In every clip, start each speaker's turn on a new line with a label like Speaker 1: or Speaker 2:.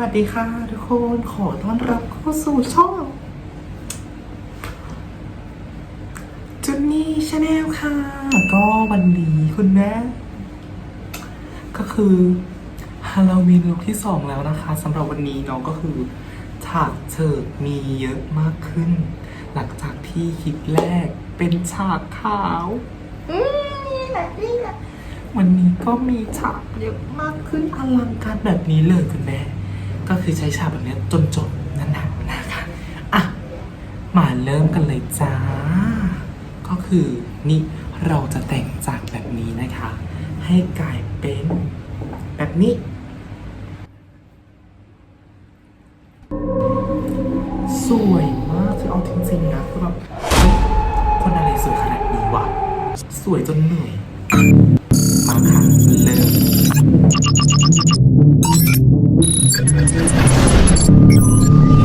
Speaker 1: วัสดีค่ะทุกคนขอต้อนรับเข้าสู่ช่องจุนนี่ชาแนลค่ะ ก็วันนี้คุณแม่ก็คือฮาโลวีนลุคที่สองแล้วนะคะสำหรับวันนี้เนาะก็คือฉากเฉิดมีเยอะมากขึ้น หลังจากที่คลิปแรกเป็นฉากขาว
Speaker 2: อืมแบบนี้แหละ
Speaker 1: วันนี้ก็มีฉากเยอะมากขึ้นอลังการแบบนี้เลยคุณแม่ ก็คือใช้ฉากแบบนี้จนจบนั่นนะนะคะอะมาเริ่มกันเลยจ้า ก็คือนี่เราจะแต่งจากแบบนี้นะคะ ให้กลายเป็นแบบนี้ สวยมากคือเอาจริงๆนะคือแบบคนอะไรสวยขนาดนี้วะ สวยจนเหนื่อย
Speaker 3: Thank you.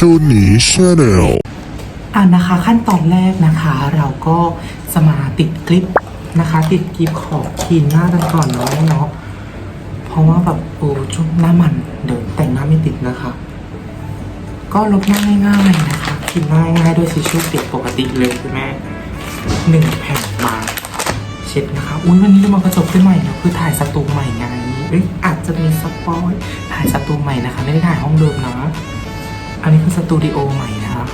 Speaker 4: จูนีชาแนล
Speaker 1: อ่านะคะขั้นตอนแรกนะคะเราก็จะมาติดคลิปนะคะ ติดคลิปขอบคีนหน้ากันก่อนเนาะเนาะเพราะว่าแบบโอ้ช่วงหน้ามันเดี๋ยวแต่งหน้าไม่ติดนะคะ ก็ลบหน้าง่ายๆนะคะคีนหน้าง่ายๆด้วยทิชชู่เปียกปกติเลยคุณแม่หนึ่งแผ่นมาเช็ดนะคะอุ้ยวันนี้เรามากระจกขึ้นใหม่เนาะคือถ่ายสตูใหม่ไงเอ้ยอาจจะมีสปอยถ่ายสตูใหม่นะคะ ไม่ได้ถ่ายห้องเดิมนะ อันนี้คือสตูดิโอใหม่นะคะ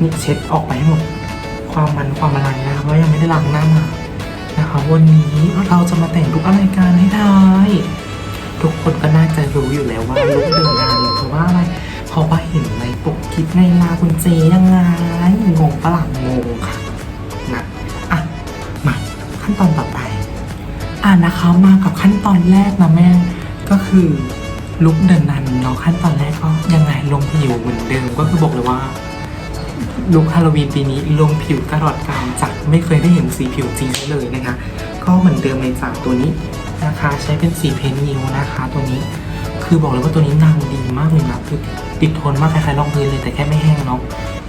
Speaker 1: นี่เช็ดออกไปให้หมด ความมันความอะไรนะคะเพราะยังไม่ได้ล้างหน้ามานะคะ วันนี้เราจะมาแต่งลุกอะไรกันให้ทายทุกคนก็น่าจะรู้อยู่แล้วว่าลุกเดินงานเลยเพราะว่าอะไรเพราะว่าเห็นในปกคลิปในลาคุณเจยังไงงงปะหลังงงค่ะนะอะมาขั้นตอนต่อไป อ่านะคะมากับขั้นตอนแรกนะแม่ก็คือ ลุกเดินนันเนาะขั้นตอนแรกก็ยังไงลงผิวเหมือนเดิมก็คือบอกเลยว่าลุคฮาโลวีนปีนี้ลงผิวตลอดการจากไม่เคยได้เห็นสีผิวจริงเลยนะคะ ก็เหมือนเดิมในจากตัวนี้นะคะ ใช้เป็นสีเพนนิวนะคะตัวนี้คือบอกเลยว่าตัวนี้นางดีมากเลยนะคือติดทนมากคล้ายๆรองพื้นเลยแต่แค่ไม่แห้งเนาะ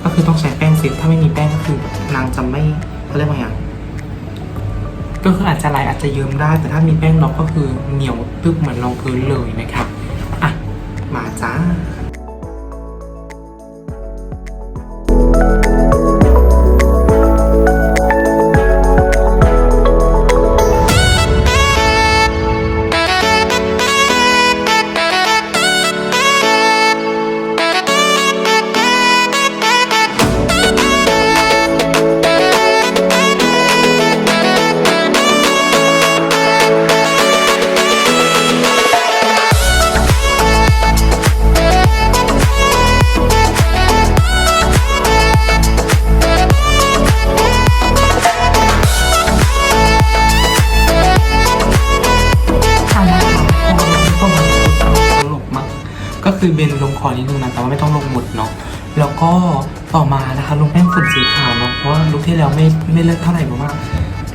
Speaker 1: ก็คือต้องใช้แป้งเซตถ้าไม่มีแป้งก็คือนางจะไม่เขาเรียกว่าไงก็คืออาจจะลายอาจจะเยิ้มได้ แต่ถ้ามีแป้งล็อกก็คือเหนียวตึ๊บเหมือนรองพื้นเลยนะคะอะมา จ้า เบนลงคอนิดนึงนะแต่ว่าไม่ต้องลงหมดเนาะแล้วก็ต่อมานะคะลงแป้งฝุ่นสีขาวเนาะเพราะว่าลุคที่แล้วไม่ไม่เลิกเท่าไหร่เพราะว่า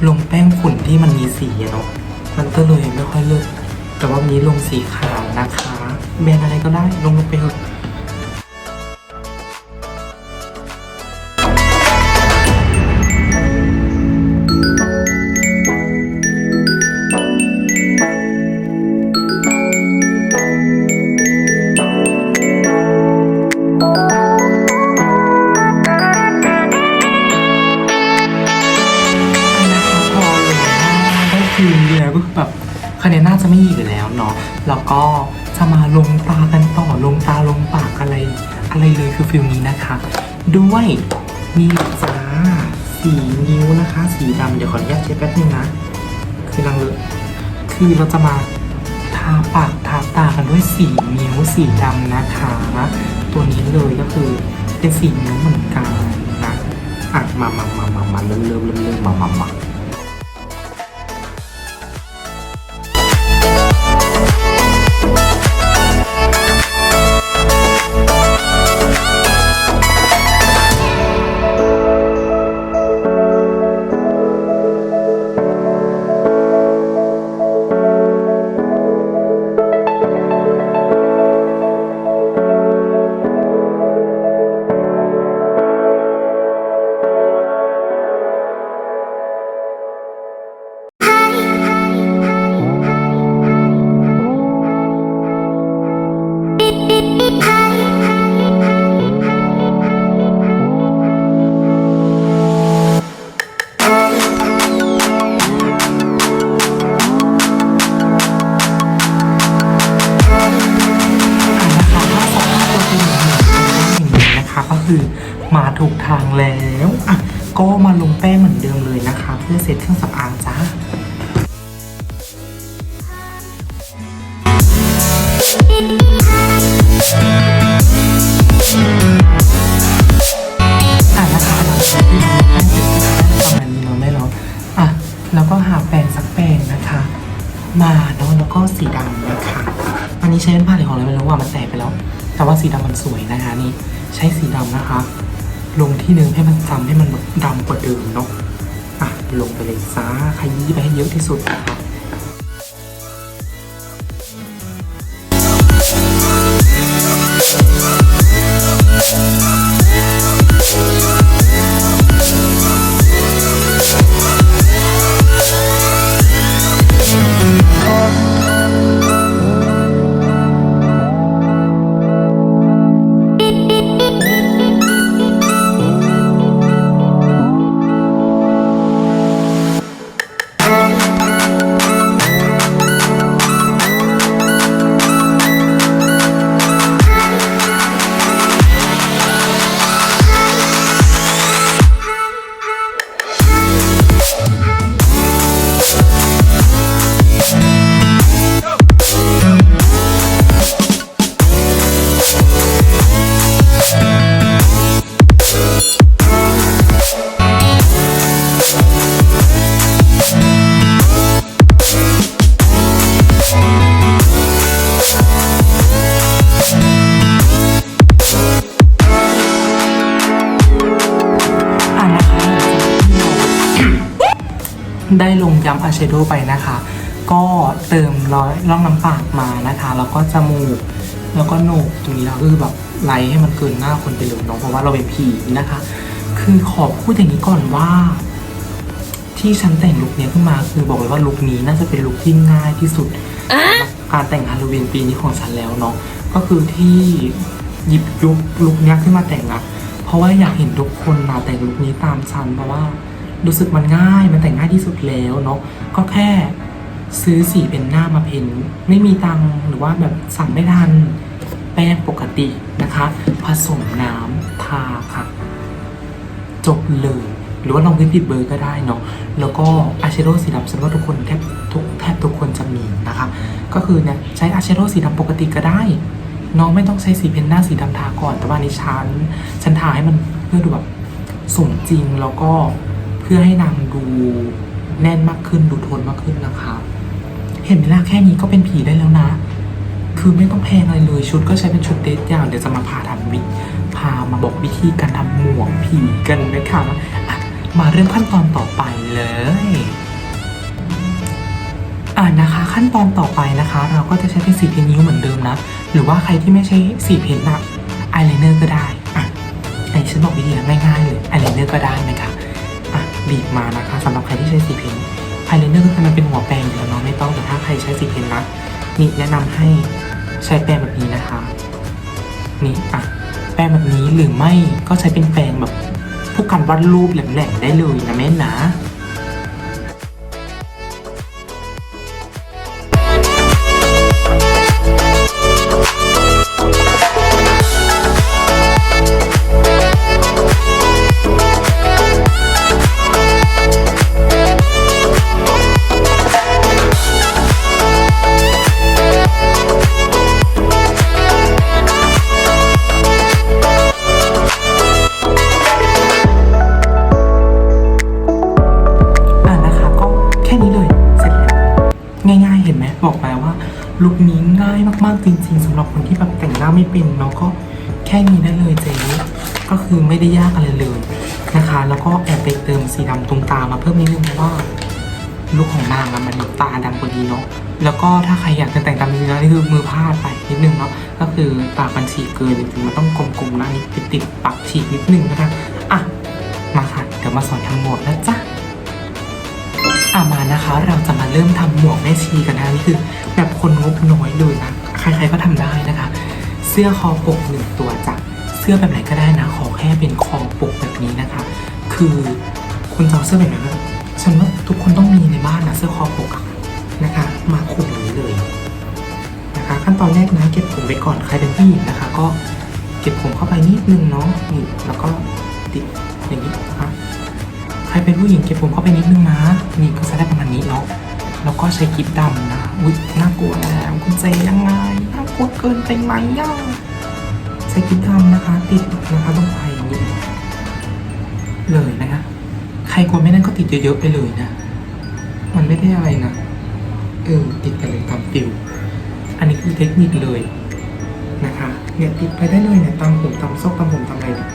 Speaker 1: ลงแป้งฝุ่นที่มันมีสีเนาะมันก็เลยไม่ค่อยเลิกแต่ว่าวันนี้ลงสีขาวนะคะแบรนด์อะไรก็ได้ลงลงไปเถอะ ก็คือแบบคะแนนน่าจะไม่มีอยู่แล้วเนาะแล้วก็จะมาลงตากันต่อลงตาลงปากอะไร อะไรเลยคือฟิลนี้นะคะ ด้วยนี่จ้าสีนิ้วนะคะ สีดำเดี๋ยวขออนุญาตเช็ดแป๊บนึงนะคือนางเลคือเราจะมาทาปากทาตากันด้วยสีนิ้วสีดำนะคะ ตัวนี้เลยก็คือเป็นสีนิ้วเหมือนกันนะอะมามามามามาเริ่มเริ่มเริ่มเริ่มมามามา ใช้เป็นผ้าหรือของอะไรไม่รู้ว่ามันแตกไปแล้ว แต่ว่าสีดำมันสวยนะคะนี่ใช้สีดำนะคะ ลงที่นึงให้มันจำให้มันแบบดำกว่าเดิมเนาะอะลงไปเลยจ้าขยี้ไปให้เยอะที่สุดนะคะ ได้ลงย้ำอายแชโดว์ไปนะคะ ก็เติมรอยร่องน้ำปากมานะคะ แล้วก็จมูก แล้วก็โหนกตรงนี้เราคือแบบไล่ให้มันเกินหน้าคนไปเลยเนาะเพราะว่าเราเป็นผีนะคะ คือขอพูดอย่างนี้ก่อนว่า ที่ฉันแต่งลุคเนี้ยขึ้นมาคือบอกเลยว่าลุคนี้น่าจะเป็นลุคที่ง่ายที่สุดสำหรับการแต่งฮาโลวีนปีนี้ของฉันแล้วเนาะก็คือที่หยิบยุคลุคเนี้ยขึ้นมาแต่งอะเพราะว่าอยากเห็นทุกคนมาแต่งลุคนี้ตามฉันเพราะว่า รู้สึกมันง่ายมันแต่งง่ายที่สุดแล้วเนาะก็แค่ซื้อสีเป็นหน้ามาเพ้นท์ไม่มีตังหรือว่าแบบสั่งไม่ทันแป้งปกตินะคะ ผสมน้ำทาค่ะ จบเลยหรือว่าลองพื้นผิดเบอร์ก็ได้เนาะแล้วก็อายแชโดว์สีดำฉันว่าทุกคนแทบทุกแทบทุกคนจะมีนะคะ ก็คือเนี่ยใช้อายแชโดว์สีดำปกติก็ได้น้องไม่ต้องใช้สีเพนหน้าสีดำทาก่อน แต่ว่าในชั้นฉันทาให้มันเพื่อดูแบบสมจริงแล้วก็ เพื่อให้นางดูแน่นมากขึ้นดูทนมากขึ้นนะคะ เห็นไหมล่ะแค่นี้ก็เป็นผีได้แล้วนะ คือไม่ต้องแพงอะไรเลยชุดก็ใช้เป็นชุดเดทยาวเดี๋ยวจะมาพาทำวิพามาบอกวิธีการทำหมวกผีกันนะคะอะมาเริ่มขั้นตอนต่อไปเลยอ่านะคะ ขั้นตอนต่อไปนะคะ เราก็จะใช้เป็นสีเพนนิ้วเหมือนเดิมนะ หรือว่าใครที่ไม่ใช้สีเพนอะอายไลเนอร์ก็ได้อะไอฉันบอกวิธีง่ายๆเลยอายไลเนอร์ก็ได้นะคะอะ บีบมานะคะสำหรับใครที่ใช้สีเพนอายไลเนอร์ก็คือมันเป็นหัวแปรงอยู่แล้วเนาะไม่ต้องแต่ถ้าใครใช้สีเพนนะนี่แนะนำให้ใช้แปรงแบบนี้นะคะนี่อะแปรงแบบนี้หรือไม่ก็ใช้เป็นแปรงแบบผู้กันวาดรูปแหลมๆได้เลยนะแม่นนะ ง่ายๆ เห็นไหมบอกไปว่าลุคนี้ง่ายมากๆจริง ๆสำหรับคนที่แบบแต่งหน้าไม่เป็นเนาะก็แค่นี้ได้เลยเจ๊ก็คือไม่ได้ยากอะไรเลยนะคะ แล้วก็แอบไปเติมสีดำตรงตามาเพิ่มนิดนึงเพราะว่าลุคของนางอะมันตาดำกว่าดีเนาะแล้วก็ถ้าใครอยากจะแต่งตามจริงๆแล้วนี่คือมือพลาดไปนิดนึงเนาะก็คือปากมันฉีกเกินจริงๆมันต้องกลมๆหน้านี้ไปติดปากฉีกนิดนึงนะคะอะมาค่ะเดี๋ยวมาสอนทำหมวกนะจ๊ะ อะมานะคะ เราจะมาเริ่มทำหมวกแม่ชีกันนะนี่คือ แบบคนงบน้อยเลยนะ ใครๆก็ทำได้นะคะ เสื้อคอปกหนึ่งตัวจ้ะเสื้อแบบไหนก็ได้นะ ขอแค่เป็นคอปกแบบนี้นะคะ คือคุณจะเอาเสื้อแบบไหนฉันว่าทุกคนต้องมีในบ้านนะเสื้อคอปกนะคะ มาคุมนี้เลยนะคะ ขั้นตอนแรกนะ เก็บผมไปก่อนใครเป็นผู้หญิงนะคะ ก็เก็บผมเข้าไปนิดนึงเนาะนี่แล้วก็ติดอย่างนี้นะคะ ใครเป็นผู้หญิงเก็บผมเข้าไปนิดนึงนะ นี่ก็จะได้ประมาณนี้เนาะ แล้วก็ใช้กิฟดำนะ อุ๊ย น่ากลัวแล้วคุณเจยังไง น่ากลัวเกินไปไหมย่าใช้กิฟดำนะคะ ติดนะคะต้องไปอย่างนี้เลยนะคะ ใครกลัวไม่นั่นก็ติดเยอะๆไปเลยนะ มันไม่ได้อะไรนะ เออ ติดไปเลยตามฟิว อันนี้คือเทคนิคเลยนะคะ เนี่ยติดไปได้เลยเนี่ยตามผมตามซอกตามผมตามอะไรเนี่ย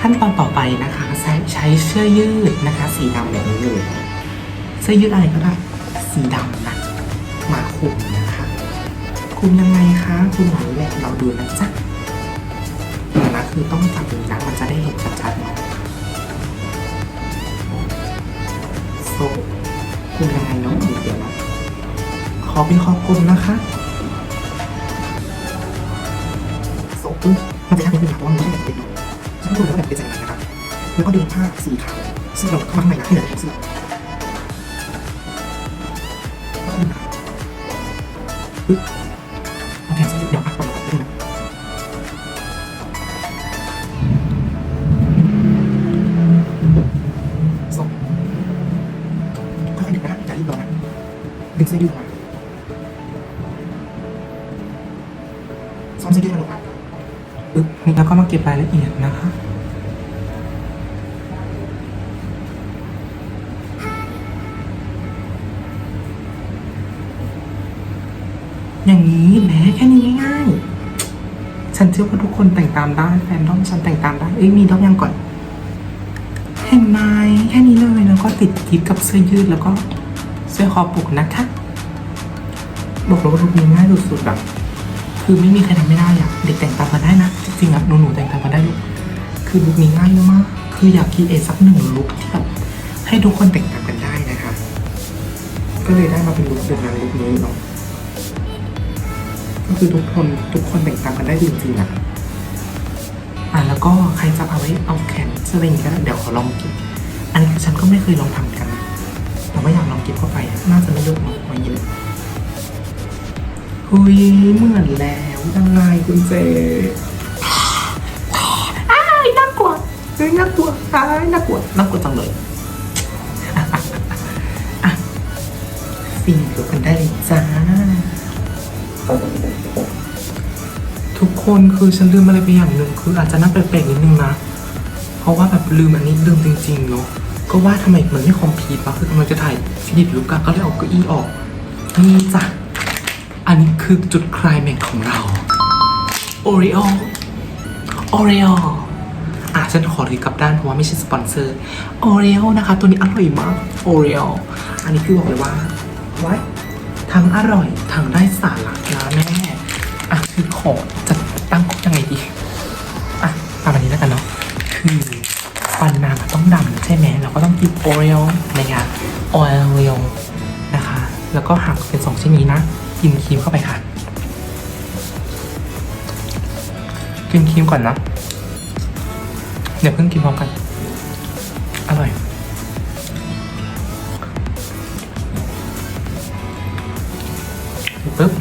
Speaker 1: ขั้นตอนต่อไปนะคะใช้ใช้เสื้อยืดนะคะ สีดำแบบนี้เลยเสื้อยืดอะไรก็ได้สีดำนะมาคุมนะคะคุมยังไงคะคลุมแบบนี้แหละเราดูนะจ๊ะนะคือต้องจับอย่างนี้นะมันจะได้เห็นชัดๆเนาะโซคุมยังไงเนาะเดี๋ยวนะขอเป็นคอกลมนะคะโซปึ๊บมันจะยากนิดนึงนะเพราะว่ามันไม่ใช่แบบเป็น เนาะฉันแล้วแบบเป็นใจนะครับ แล้วก็ดึงผ้าสีขาวซึ่งเราเข้ามาข้างในนะที่เหลือเป็นเสื้อปึ๊บโอเคเดี๋ยวพักก่อนนะครับนะสองค่อยๆดึงนะอย่ารีบร้อนดึงเส้นยืดมาซอมเส้นยืดมาลงปึ๊บนี่แล้วก็มาเก็บรายละเอียดนะคะ อย่างนี้แหมแค่นี้ง่ายๆฉันเชื่อว่าทุกคนแต่งตามได้แฟนด้อมฉันแต่งตามได้เอ้ยมีด้อมยังก่อนเห็นไหมแค่นี้เลยแล้วก็ติดกิ๊บกับเสื้อยืดแล้วก็เสื้อคอปกนะคะบอกเลยว่าทุกนี้ง่ายสุดๆแบบคือไม่มีใครทำไม่ได้อะเด็กแต่งตามกันได้นะจริงๆอะหนูๆแต่งตามกันได้ลูกคือลุคนี้ง่ายมากคืออยากคิดเอสักหนึ่งลุคที่แบบให้ทุกคนแต่งตามกันได้นะคะก็เลยได้มาเป็นลุคแบบนั้นลุคนี้เนาะ ก็คือทุกคนทุกคนแบ่งตามกันได้จริงๆอะอะแล้วก็ใครจะเอาไว้เอาแขนสลิงก็ได้เดี๋ยวขอลองกินอันนี้ฉันก็ไม่เคยลองทำกันนะแต่ว่าอยากลองกินเข้าไปอะน่าจะไม่ยกมามาเยอะหุยเหมือนแล้วยังไงคุณเจอ้ายน่ากลัวเฮ้ยน่ากลัวอ้ายน่ากลัวน่ากลัวจังเลยอะอะอะอะฟินเดียวกันได้เลยจ้าทุก คนคือฉันลืมอะไรไปอย่างหนึ่งคืออาจจะน่าแปลกๆนิดนึงนะ เพราะว่าแบบลืมอันนี้ลืมจริงๆเนาะก็ว่าทำไมมันไม่คอมพีทวะคือกำลังจะถ่ายฟินิชลูกอะก็เลยเอาเก้าอี้ออกนี่จ้ะอันนี้คือจุดคลายแม็กของเราโอริโอโอริโออะฉันขอถือกลับด้านเพราะว่าไม่ใช่สปอนเซอร์โอริโอนะคะ ตัวนี้อร่อยมากโอริโออันนี้คือบอกเลยว่าไว้ทั้งอร่อยทั้งได้สาระนะแม่อะคือขอจะ ตั้งกฎยังไงดีอะตามอันนี้แล้วกันเนาะคือฟันนางต้องดำใช่ไหมเราก็ต้องกินโอเรลนะคะโอเรลนะคะ แล้วก็หักเป็นสองชิ้นนี้นะ กินครีมเข้าไปค่ะ กินครีมก่อนนะเดี๋ยวเพิ่งกินพร้อมกัน อร่อยปึ๊บ